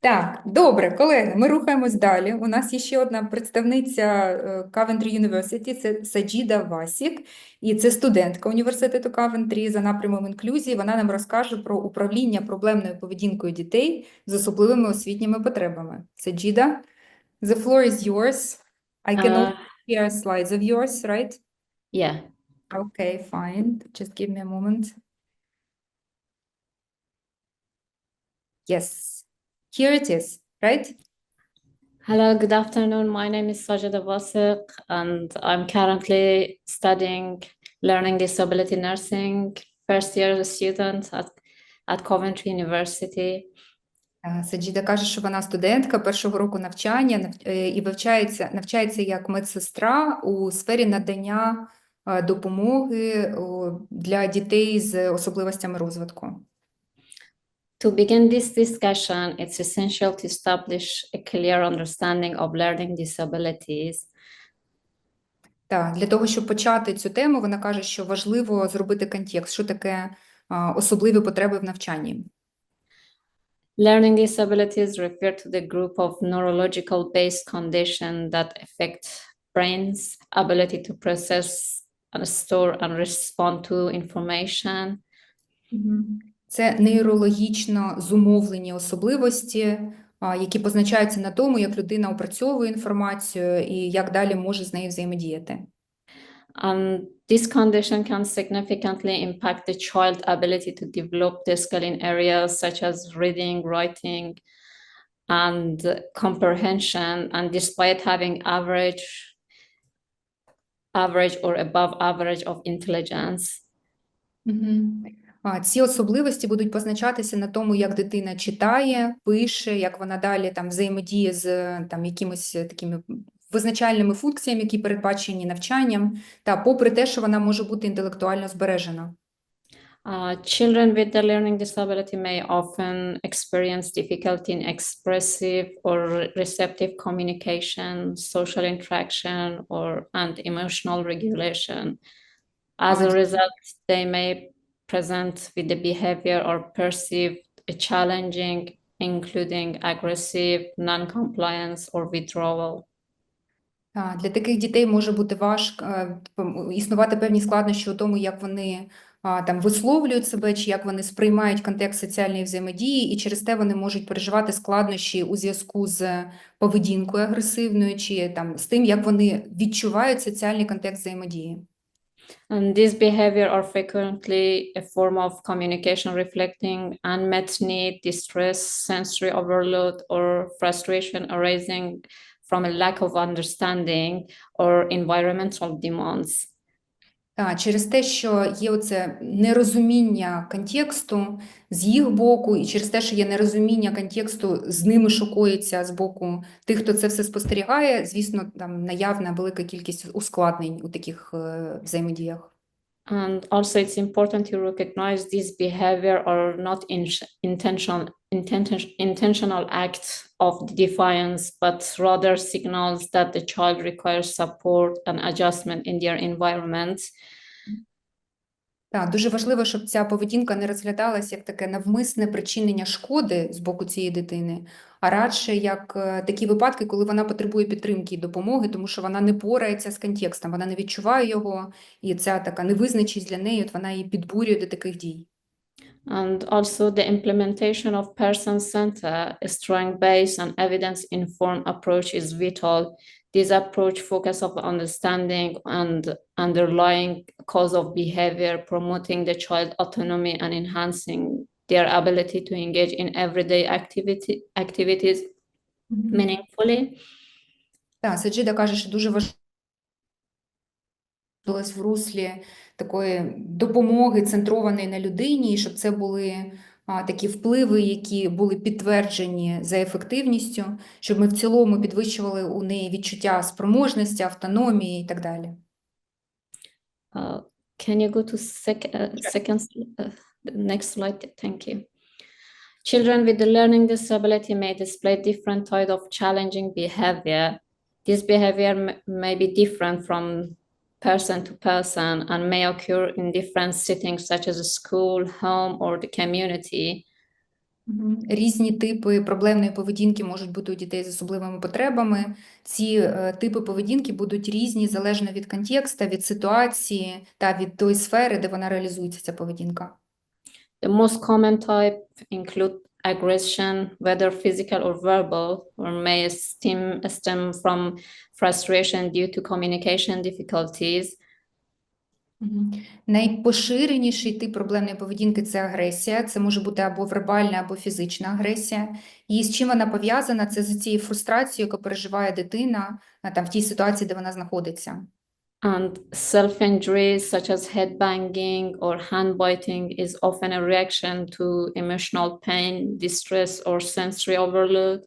Так, добре, колеги, ми рухаємось далі. У нас є ще одна представниця е, Coventry University, це Саджіда Васік, і це студентка університету Coventry за напрямом інклюзії. Вона нам розкаже про управління проблемною поведінкою дітей з особливими освітніми потребами. Саджіда, the floor is yours. I can Uh, only share slides of yours, right? yeah. Okay, fine. Just give me a moment. Yes, here it is, right? Hello, good afternoon. My name is Sajida Wasiq, and I'm currently studying learning disability nursing, first year student at, at Coventry University. Е, Саджіда каже, що вона студентка першого року навчання е, і вивчається, навчається як медсестра у сфері надання е, допомоги для дітей з особливостями розвитку. To begin this discussion, it's essential to establish a clear understanding of learning disabilities. Так, для того, щоб почати цю тему, вона каже, що важливо зробити контекст, що таке а, особливі потреби в навчанні. Learning disabilities refer to the group of neurological based conditions that affect brain's ability to process and store and respond to information. Це нейрологічно зумовлені особливості, які позначаються на тому, як людина опрацьовує інформацію і як далі може з нею взаємодіяти. And this condition can significantly impact the child's ability to develop the skill in areas such as reading, writing, and comprehension. And despite having average, average or above average of intelligence, Мгм. А, Ці особливості будуть позначатися на тому, як дитина читає, пише, як вона далі там взаємодіє з там якимись такими визначальними функціями, які передбачені навчанням, та попри те, що вона може бути інтелектуально збережена. Uh, children with the learning disability may often experience difficulty in expressive or receptive communication, social interaction, or and emotional regulation. As a result, they may present with the behavior or perceived challenging, including aggressive, non-compliance, or withdrawal. Для таких дітей може бути важко е, існувати певні складнощі у тому, як вони там висловлюють себе, чи як вони сприймають контекст соціальної взаємодії, і через те вони можуть переживати складнощі у зв'язку з поведінкою агресивною, чи там з тим, як вони відчувають соціальний контекст взаємодії. And this behavior are frequently a form of communication reflecting unmet need, distress, sensory overload, or frustration arising from a lack of understanding or environmental demands. Через те, що є оце нерозуміння контексту з їх боку, і через те, що є нерозуміння контексту з ними шокується з боку тих, хто це все спостерігає, звісно, там наявна велика кількість ускладнень у таких е, взаємодіях. And also, it's important to recognize these behavior are not in intentional, intention, intentional acts of defiance, but rather signals that the child requires support and adjustment in their environment. Так, дуже важливо, щоб ця поведінка не розглядалась як таке навмисне причинення шкоди з боку цієї дитини, а радше як е, такі випадки, коли вона потребує підтримки і допомоги, тому що вона не порається з контекстом, вона не відчуває його, і ця така невизначеність для неї, от вона її підбурює до таких дій. And also the implementation of person-centered, strength-based and evidence-informed approach is vital. This approach focus of understanding and underlying cause of behavior, promoting the child autonomy and enhancing their ability to engage in everyday activity, activities meaningfully. Так, Саджида каже, що дуже важливо в руслі такої допомоги, центрованої на людині, і щоб це були такі впливи, які були підтверджені за ефективністю, щоб ми в цілому підвищували у неї відчуття спроможності, автономії і так далі. Uh, can you go to sec- uh, second, uh, next slide? Thank you. Children with the learning disability may display different type of challenging behavior. This behavior may be different from person to person and may occur in different settings such as a school, home, or the community. Різні типи проблемної поведінки можуть бути у дітей з особливими потребами. Ці е, типи поведінки будуть різні залежно від контекста, від ситуації та від тої сфери, де вона реалізується, ця поведінка. The most common type include aggression, whether physical or verbal, or may stem, stem from frustration due to communication difficulties, Найпоширеніший тип проблемної поведінки це агресія. Це може бути або вербальна, або фізична агресія. І з чим вона пов'язана? Це з цією фрустрацією, яку переживає дитина там, в тій ситуації, де вона знаходиться. And self-injury such as headbanging or hand biting is often a reaction to emotional pain, distress, or sensory overload.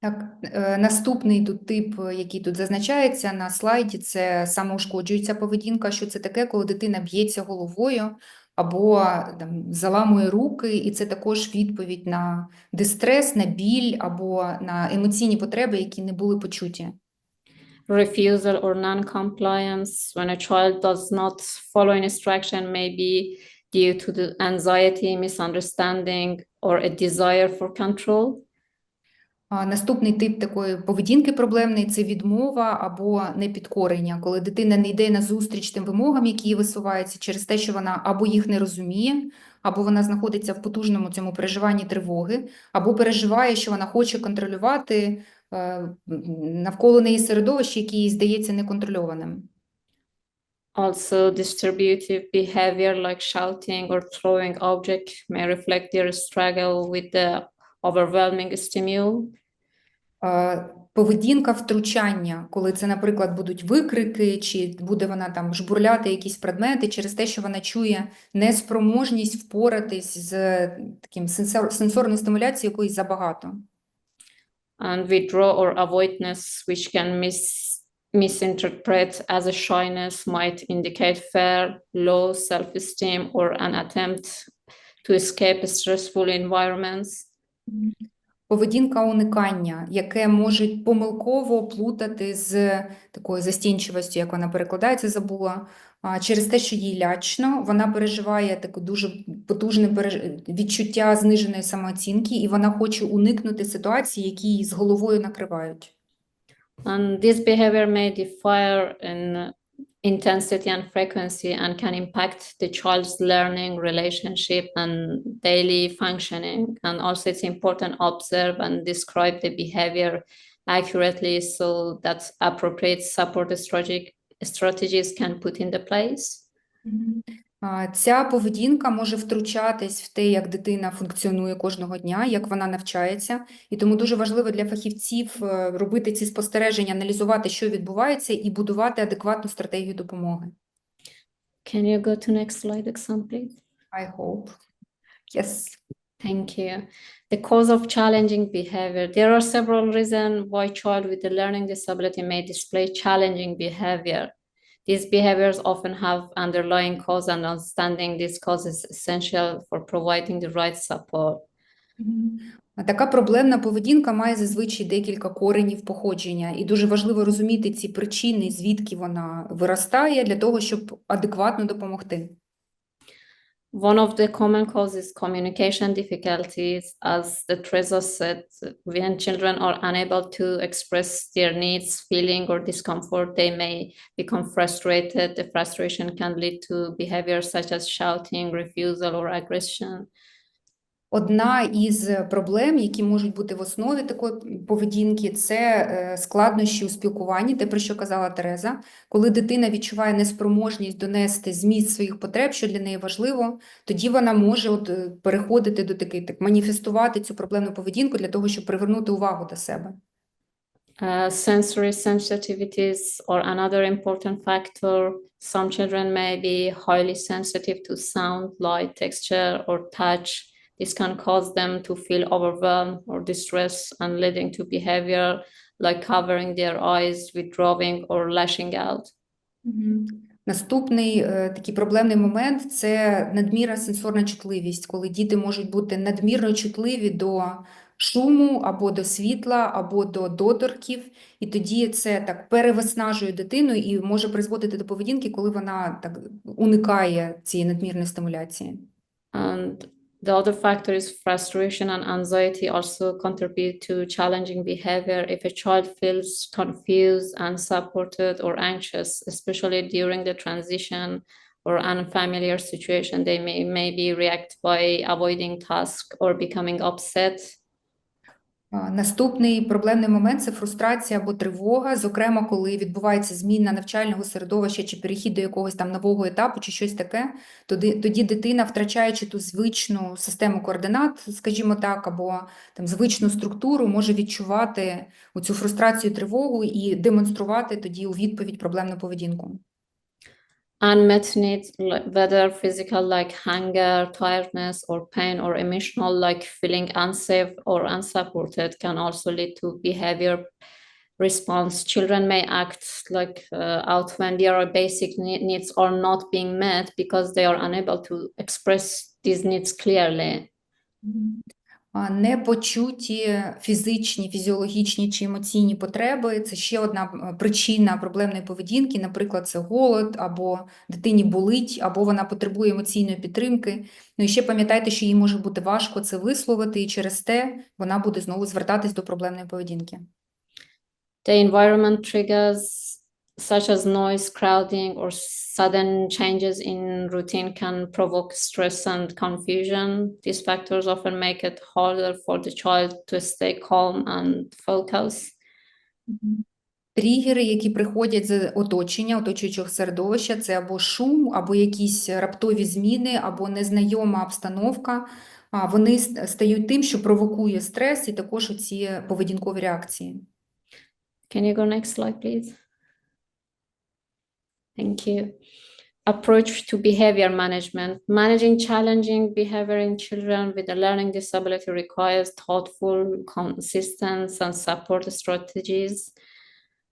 Так, е, наступний тут тип, який тут зазначається на слайді, це самоушкоджуюча поведінка. Що це таке, коли дитина б'ється головою або там, заламує руки, і це також відповідь на дистрес, на біль або на емоційні потреби, які не були почуті. Refusal or non-compliance when a child does not follow instruction may be due to the anxiety, misunderstanding, or a desire for control. Наступний тип такої поведінки проблемної це відмова або непідкорення, коли дитина не йде на зустріч тим вимогам, які їй висуваються, через те, що вона або їх не розуміє, або вона знаходиться в потужному цьому переживанні тривоги, або переживає, що вона хоче контролювати навколо неї середовище, яке їй здається неконтрольованим. Also, distributive behavior like shouting or throwing object may reflect their struggle with the overwhelming stimuli. Е, Поведінка втручання, коли це, наприклад, будуть викрики, чи буде вона там жбурляти якісь предмети через те, що вона чує неспроможність впоратись з таким сенсор, сенсорною стимуляцією якоюсь забагато. And withdraw or avoidance, which can mis misinterpret as a shyness, might indicate fear, low self-esteem, or an attempt to escape stressful environments. Поведінка уникання, яке може помилково плутати з такою застінчивостю, як вона перекладається, забула. Через те, що їй лячно, вона переживає таке дуже потужне відчуття зниженої самооцінки, і вона хоче уникнути ситуації, які її з головою накривають. And this behavior may differ in intensity and frequency and can impact the child's learning, relationship, and daily functioning. And also, it's important observe and describe the behavior accurately so that appropriate support strategic strategies can put into place. А, Ця поведінка може втручатись в те, як дитина функціонує кожного дня, як вона навчається, і тому дуже важливо для фахівців е, робити ці спостереження, аналізувати, що відбувається, і будувати адекватну стратегію допомоги. Can you go to next slide, example, please? I hope. Yes. Thank you. The cause of challenging behavior. There are several reasons why child with a learning disability may display challenging behavior. These behaviors often have underlying cause and understanding this cause is essential for providing the right support. Така проблемна поведінка має зазвичай декілька коренів походження, і дуже важливо розуміти ці причини, звідки вона виростає, для того, щоб адекватно допомогти. One of the common causes communication difficulties, as the Teresa said, when children are unable to express their needs, feeling, or discomfort, they may become frustrated. The frustration can lead to behaviors such as shouting, refusal, or aggression. Одна із проблем, які можуть бути в основі такої поведінки, це е, складнощі у спілкуванні, те, про що казала Тереза. Коли дитина відчуває неспроможність донести зміст своїх потреб, що для неї важливо, тоді вона може от е, переходити до таких, так, маніфестувати цю проблемну поведінку для того, щоб привернути увагу до себе. Uh, sensory sensitivities are another important factor. Some children may be highly sensitive to sound, light, texture, or touch. This can cause them to feel overwhelmed or distressed and leading to behavior like covering their eyes, withdrawing, or lashing out. Мгм. Наступний е, такий проблемний момент це надмірна сенсорна чутливість, коли діти можуть бути надмірно чутливі до шуму або до світла, або до доторків, і тоді це так перевиснажує дитину і може призводити до поведінки, коли вона так уникає цієї надмірної стимуляції. And The other factor is frustration and anxiety also contribute to challenging behavior. If a child feels confused, unsupported, or anxious, especially during the transition or unfamiliar situation, they may maybe react by avoiding task or becoming upset. Наступний проблемний момент це фрустрація або тривога, зокрема, коли відбувається зміна навчального середовища чи перехід до якогось там нового етапу чи щось таке, тоді, тоді дитина, втрачаючи ту звичну систему координат, скажімо так, або там звичну структуру, може відчувати оцю фрустрацію, тривогу і демонструвати тоді у відповідь проблемну поведінку. Unmet needs, whether physical like hunger, tiredness, or pain, or emotional like feeling unsafe or unsupported, can also lead to behavior response. Children may act like uh, out when their basic needs are not being met because they are unable to express these needs clearly. Непочуті фізичні, фізіологічні чи емоційні потреби це ще одна причина проблемної поведінки. Наприклад, це голод, або дитині болить, або вона потребує емоційної підтримки. Ну і ще пам'ятайте, що їй може бути важко це висловити, і через те вона буде знову звертатись до проблемної поведінки. The environment triggers such as noise, crowding, or sudden changes in routine can provoke stress and confusion. These factors often make it harder for the child to stay calm and focus. Тригери, які приходять з оточення, оточуючого середовища, це або шум, або якісь раптові зміни, або незнайома обстановка. Вони стають тим, що провокує стрес і також оці поведінкові реакції. Can you go next slide, please? Thank you. Approach to behavior management. Managing challenging behavior in children with a learning disability requires thoughtful, consistent, and support strategies.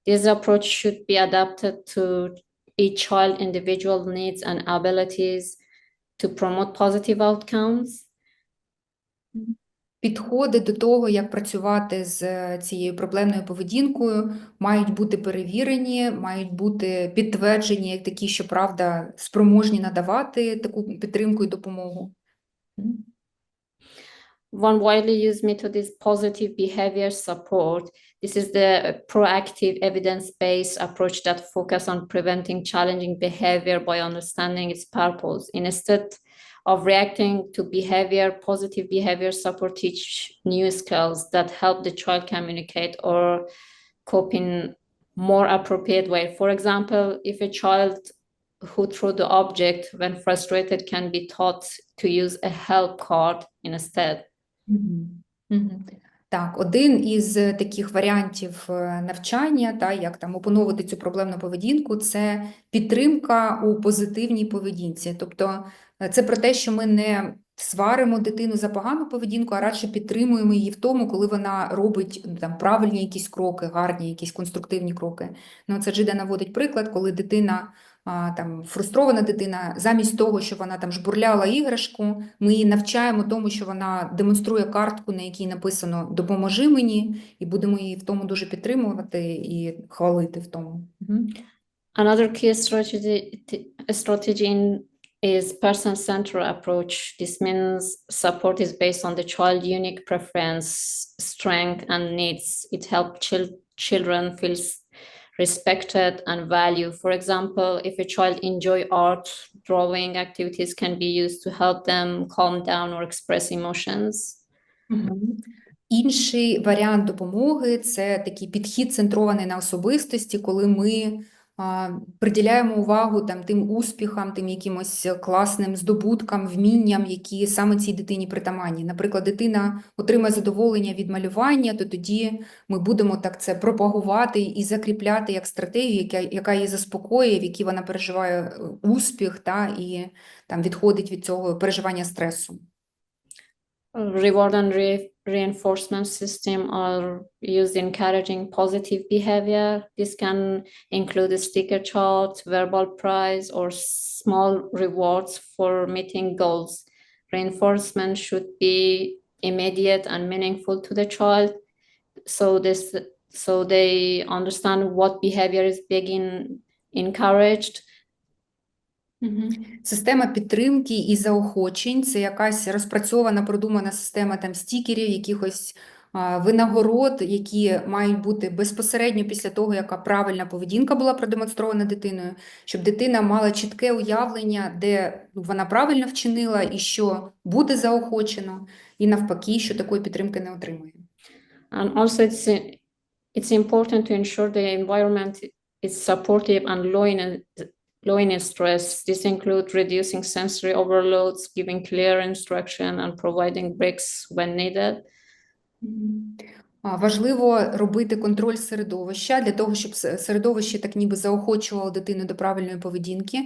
This approach should be adapted to each child individual needs and abilities to promote positive outcomes. Mm-hmm. Підходи до того, як працювати з е, цією проблемною поведінкою, мають бути перевірені, мають бути підтверджені як такі, що правда спроможні надавати таку підтримку і допомогу. One widely used method is positive behavior support. This is the proactive evidence-based approach that focus on preventing challenging behavior by understanding its purpose. Instead of reacting to behavior, positive behavior support teach new skills that help the child communicate or cope in more appropriate way. For example, if a child who threw the object when frustrated can be taught to use a help card instead. Мгм. Мгм. Так, один із е, таких варіантів е, навчання, та, як там опановувати цю проблемну поведінку, це підтримка у позитивній поведінці. Тобто е, це про те, що ми не сваримо дитину за погану поведінку, а радше підтримуємо її в тому, коли вона робить ну, там, правильні якісь кроки, гарні якісь конструктивні кроки. Ну, це Джида наводить приклад, коли дитина там фрустрована дитина, замість того, щоб вона там жбурляла іграшку, ми її навчаємо тому, що вона демонструє картку, на якій написано Допоможи мені, і будемо її в тому дуже підтримувати і хвалити в тому. Another key strategy, strategy in- is person-centered approach. This means support is based on the child unique preference, strength, and needs. It helps chil- children feel s- respected and valued. For example, if a child enjoy art, drawing activities can be used to help them calm down or express emotions. Мгм. Інший варіант допомоги це такий підхід центрований на особистості, коли ми а, приділяємо увагу там тим успіхам, тим якимось класним здобуткам, вмінням, які саме цій дитині притаманні. Наприклад, дитина отримає задоволення від малювання, то тоді ми будемо так це пропагувати і закріпляти як стратегію, яка, яка її заспокоює, в якій вона переживає е, успіх, та, і там відходить від цього переживання стресу. Reward and re- reinforcement system are used in encouraging positive behavior. This can include a sticker chart, verbal prize, or small rewards for meeting goals. Reinforcement should be immediate and meaningful to the child, so this so they understand what behavior is being encouraged. Система підтримки і заохочень це якась розпрацьована, продумана система там стікерів, якихось а, винагород, які мають бути безпосередньо після того, яка правильна поведінка була продемонстрована дитиною, щоб дитина мала чітке уявлення, де ну, вона правильно вчинила і що буде заохочено, і навпаки, що такої підтримки не отримує. And also it's i- it's important to ensure the environment is supportive and low in low in stress. This includes reducing sensory overloads, giving clear instruction, and providing breaks when needed. Важливо робити контроль середовища для того, щоб середовище так ніби заохочувало дитину до правильної поведінки,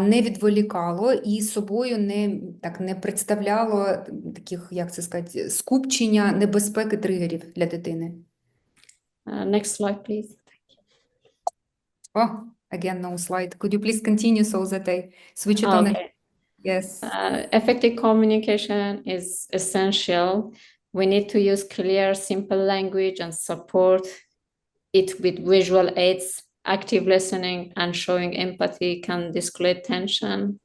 не відволікало і собою не, так, не представляло таких, як це сказати, скупчення небезпеки тригерів для дитини. Uh, next slide, please. Oh, again, no slide. Could you please continue so that I switch it on? Okay. Yes. Uh, effective communication is essential. We need to use clear, simple language and support it with visual aids. Active listening and showing empathy can de-escalate tension.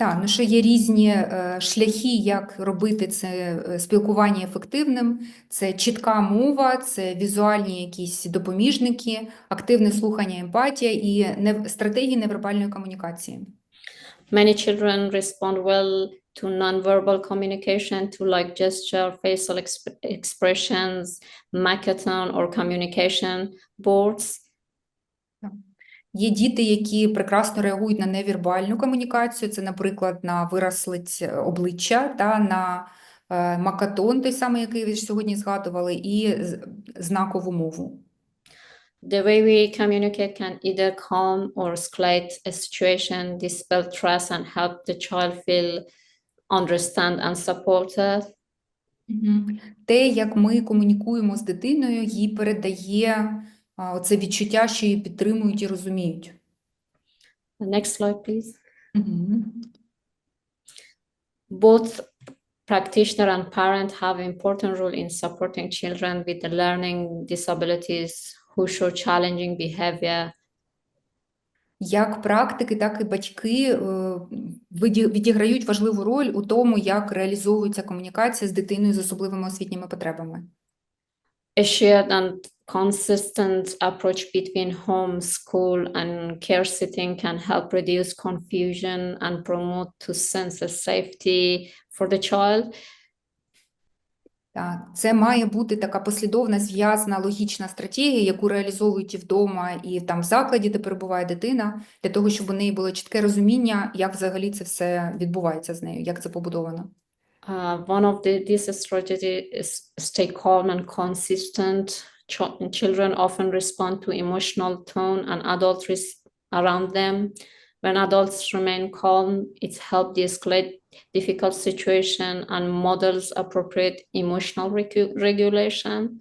Так, ну що є різні е, шляхи, як робити це е, спілкування ефективним. Це чітка мова, це візуальні якісь допоміжники, активне слухання, емпатія і не, стратегії невербальної комунікації. Many children respond well to nonverbal communication, to like gesture, facial exp- expressions, Makaton or communication boards. Є діти, які прекрасно реагують на невірбальну комунікацію, це, наприклад, на вираз обличчя, та, на е, макатон, той самий, який ви ж сьогодні згадували, і знакову мову. The way we communicate can either calm or escalate a situation, dispel trust, and help the child feel understand and supported. Те, як ми комунікуємо з дитиною, їй передає оце відчуття, що її підтримують і розуміють. Next slide, please. Мгм. Both practitioner and parent have important role in supporting children with learning disabilities who show challenging behavior. Як практики, так і батьки е, відіграють важливу роль у тому, як реалізовується комунікація з дитиною з особливими освітніми потребами. A shared and consistent approach between home, school, and care setting can help reduce confusion and promote to sense of safety for the child. Так, це має бути така послідовна, зв'язана, логічна стратегія, яку реалізовують і вдома, і там в закладі, де перебуває дитина, для того, щоб у неї було чітке розуміння, як взагалі це все відбувається з нею, як це побудовано. Uh, one of the this strategy is stay calm and consistent. Ch- children often respond to emotional tone and adults around them. When adults remain calm, it helps de-escalate difficult situation and models appropriate emotional regulation.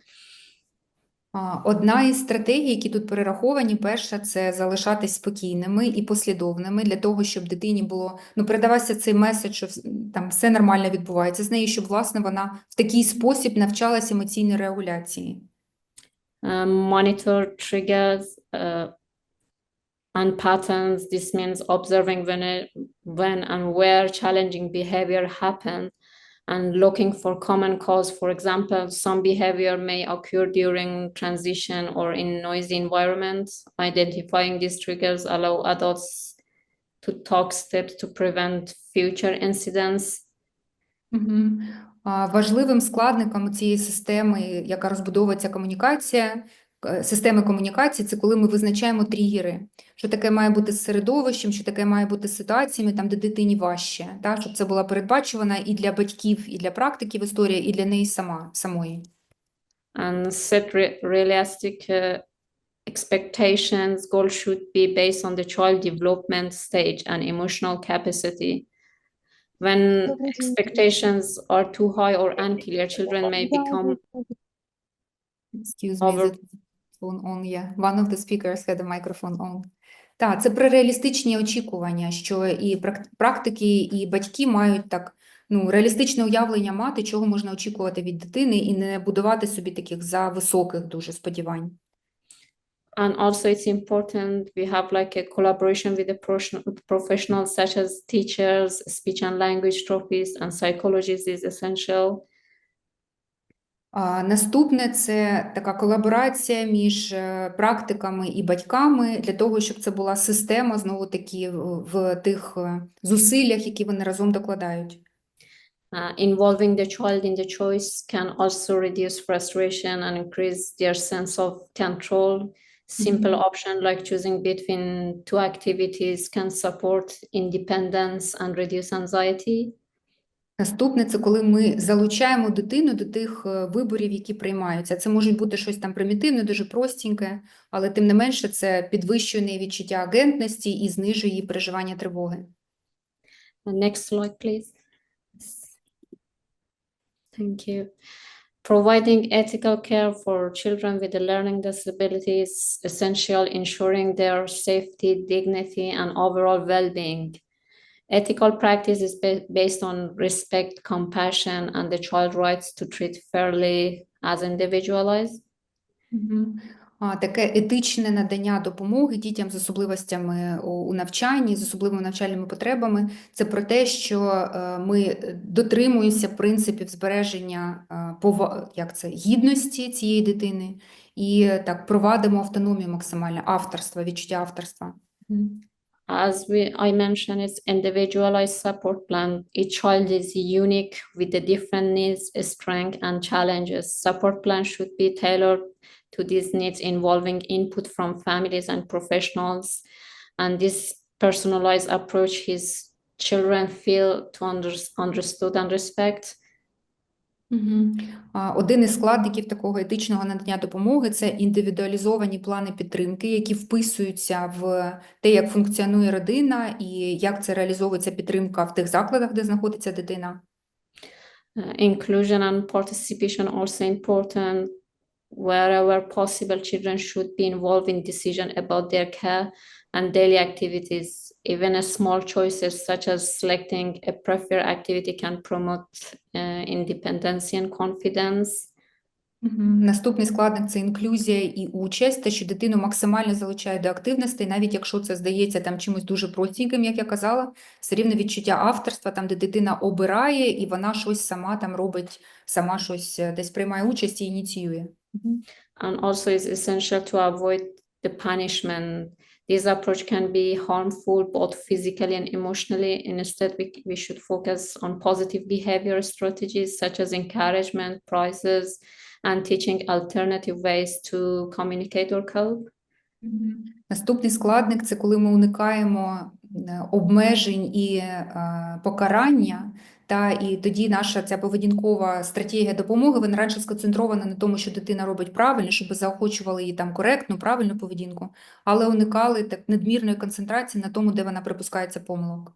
Одна із стратегій, які тут перераховані, перша це залишатись спокійними і послідовними для того, щоб дитині було ну передавався цей меседж, що там все нормально відбувається з нею, щоб власне вона в такий спосіб навчалась емоційній регуляції. Uh, monitor triggers uh, and patterns. This means observing when, it, when and where challenging behavior happens and looking for common cause. For example, some behavior may occur during transition or in noisy environments. Identifying these triggers allow adults to take steps to prevent future incidents. Mm -hmm. Важливим складником цієї системи, яка розбудовується комунікація, е, системи комунікації, це коли ми визначаємо тригери, що таке має бути з середовищем, що таке має бути з ситуаціями, там, де дитині важче, так? Щоб це була передбачувана і для батьків, і для практиків історія, і для неї сама, самої. and set re- realistic uh, expectations. Goals should be based on the child development stage and emotional capacity. When expectations are too high or unclear, children may become Excuse me, Over- the phone on, yeah. One of the speakers had a microphone on. Так, це про реалістичні очікування, що і прак- практики, і батьки мають так, ну, реалістичне уявлення мати, чого можна очікувати від дитини, і не будувати собі таких зависоких дуже сподівань. And also it's important we have like a collaboration with the professionals such as teachers, speech and language therapists, and psychologists is essential. Наступне це така колаборація між е, практиками і батьками для того, щоб це була система знову таки в тих е, зусиллях, які вони разом докладають. Uh, involving the child in the choice can also reduce frustration and increase their sense of control. Simple option like choosing between two activities can support independence and reduce anxiety. Наступне це коли ми залучаємо дитину до тих е, виборів, які приймаються. Це може бути щось там примітивне, дуже простеньке, але тим не менше це підвищує неї відчуття агентності і знижує її переживання тривоги. Next slide, please. Thank you. Providing ethical care for children with a learning disability is essential, ensuring their safety, dignity, and overall well being. Ethical practice is ba- based on respect, compassion, and the child's rights to treat fairly as individualized. Mm-hmm. Таке етичне надання допомоги дітям з особливостями у навчанні, з особливими навчальними потребами. Це про те, що е, ми дотримуємося принципів збереження е, як це, гідності цієї дитини і так провадимо автономію максимально, авторства, відчуття авторства. As we, I mentioned, it's individualized support plan. Each child is unique with the different needs, strength, and challenges. Support plan should be tailored to these needs, involving input from families and professionals. And this personalized approach, his children feel to under, understood and respect. А, Один із складників такого етичного надання допомоги це індивідуалізовані плани підтримки, які вписуються в те, як функціонує родина і як це реалізовується підтримка в тих закладах, де знаходиться дитина. Uh, inclusion and participation also important. Wherever possible, children should be involved in decision about their care and daily activities. Even small choices such as selecting a preferred activity can promote uh, independence and confidence. Наступний складник це інклюзія і участь, те, що дитину максимально залучає до активностей, навіть якщо це здається там чимось дуже простеньким, як я казала, все рівно відчуття авторства, там, де дитина обирає і вона щось сама там робить, сама щось е, десь приймає участь і ініціює. Мгм. And also it's essential to avoid the punishment. This approach can be harmful both physically and emotionally. Instead, we, we should focus on positive behavior strategies such as encouragement, prizes, and teaching alternative ways to communicate or cope. Мгм. Наступний складник це коли ми уникаємо е, обмежень і е, покарання, Та і тоді наша ця поведінкова стратегія допомоги вона радше сконцентрована на тому, що дитина робить правильно, щоб заохочували її там коректну, правильну поведінку, але уникали так надмірної концентрації на тому, де вона припускається помилок.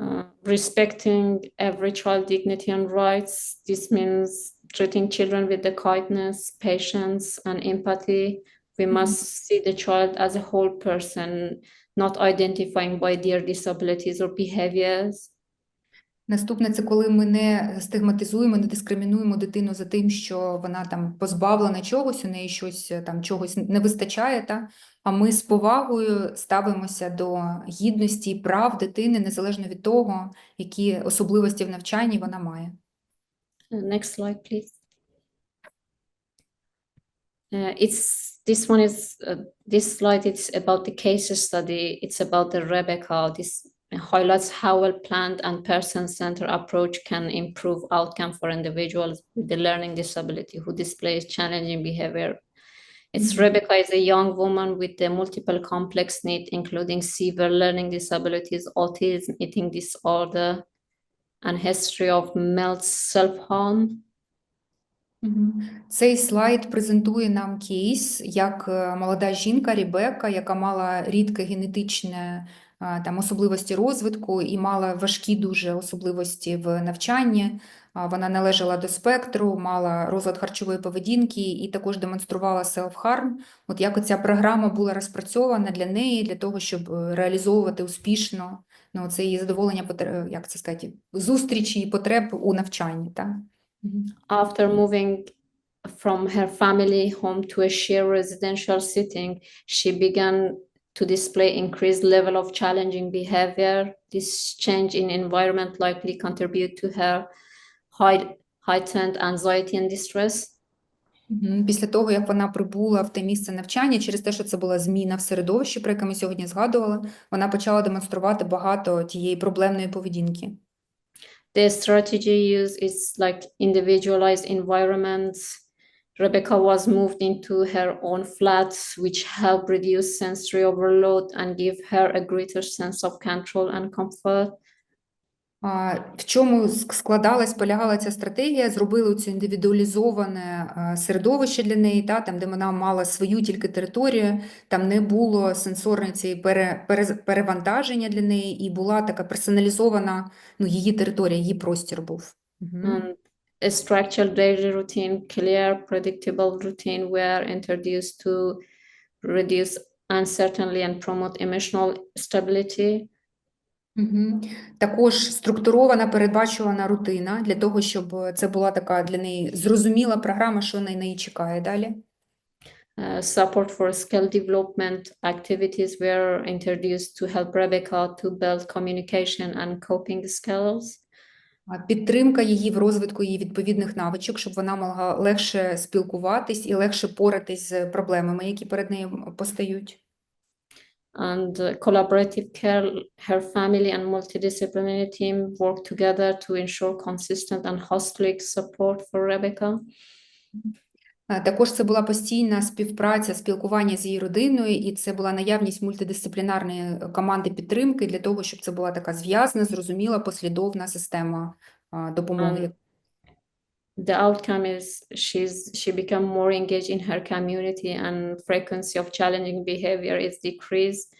Uh, respecting every child dignity and rights. This means treating children with the kindness, patience, and empathy. We Mhm. must see the child as a whole person, not identifying by their disabilities or behaviors. Наступне це коли ми не стигматизуємо, не дискримінуємо дитину за тим, що вона там позбавлена чогось, у неї щось е, там чогось не вистачає, та? а ми з повагою ставимося до гідності і прав дитини, незалежно від того, які особливості в навчанні вона має. Next slide, please. Uh, it's this one is uh, this slide. It's about the case study. It's about the Rebecca. This highlights how a planned and person-centered approach can improve outcome for individuals with the learning disability who displays challenging behavior. It's Mhm. Rebecca is a young woman with the multiple complex needs, including severe learning disabilities, autism, eating disorder, and history of mild self-harm. Мгм. Цей слайд презентує нам кейс, як е, молода жінка Рібека, яка мала рідке генетичне а, там особливості розвитку і мала важкі дуже особливості в навчанні. Вона належала до спектру, мала розлад харчової поведінки і також демонструвала self-harm. От як оця програма була розпрацьована для неї, для того, щоб е, реалізовувати успішно ну, це її задоволення, потр- як це сказати, зустрічі і потреб у навчанні. Так? After moving from her family home to a shared residential setting, she began to display increased level of challenging behavior. This change in environment likely contribute to her high, heightened anxiety and distress. Після того, як вона прибула в те місце навчання, через те, що це була зміна в середовищі, про яке ми сьогодні згадували, вона почала демонструвати багато тієї проблемної поведінки. The strategy used is like individualized environments. Rebecca was moved into her own flat, which helped reduce sensory overload and give her a greater sense of control and comfort. А, В чому складалась, полягала ця стратегія? Зробили цю індивідуалізоване а, середовище для неї, та, там, де вона мала свою тільки територію, там не було сенсорної цієї пере, перез- перевантаження для неї, і була така персоналізована ну, її територія, її простір був. Мгм. And a structured daily routine, clear, predictable routine were introduced to reduce uncertainty and promote emotional stability. Мгм. Також структурована, передбачувана рутина для того, щоб це була така для неї зрозуміла програма, що на неї чекає далі. Uh, support for skill development activities were introduced to help Rebecca to build communication and coping skills. Підтримка її в розвитку її відповідних навичок, щоб вона могла легше спілкуватись і легше поратись з проблемами, які перед нею постають. And collaborative care, her family and multidisciplinary team work together to ensure consistent and holistic support for Rebecca. А Також це була постійна співпраця, спілкування з її родиною, і це була наявність мультидисциплінарної команди підтримки для того, щоб це була така зв'язна, зрозуміла, послідовна система допомоги. Um, the outcome is she's she become more engaged in her community and frequency of challenging behavior is decreased.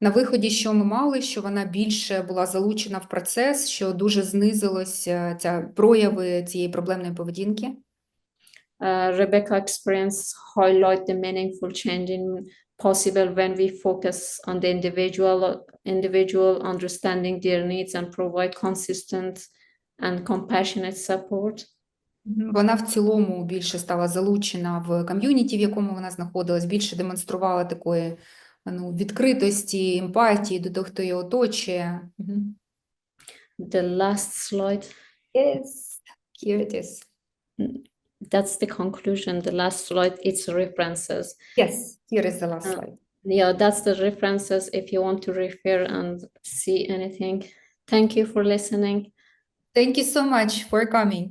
На виході, що ми мали, що вона більше була залучена в процес, що дуже знизилось е, ця прояви цієї проблемної поведінки. Uh, Rebecca experience highlight the meaningful change in possible when we focus on the individual individual understanding their needs and provide consistent and compassionate support. Мгм. Вона в цілому більше стала залучена в ком'юніті, в якому вона знаходилась, більше демонструвала такої ну, відкритості, емпатії до того, хто її оточує. Мгм. The last slide, Yes, here it is. that's the conclusion. The last slide, it's references. Yes, here is the last Uh, slide. Yeah, that's the references if you want to refer and see anything. Thank you for listening. Thank you so much for coming.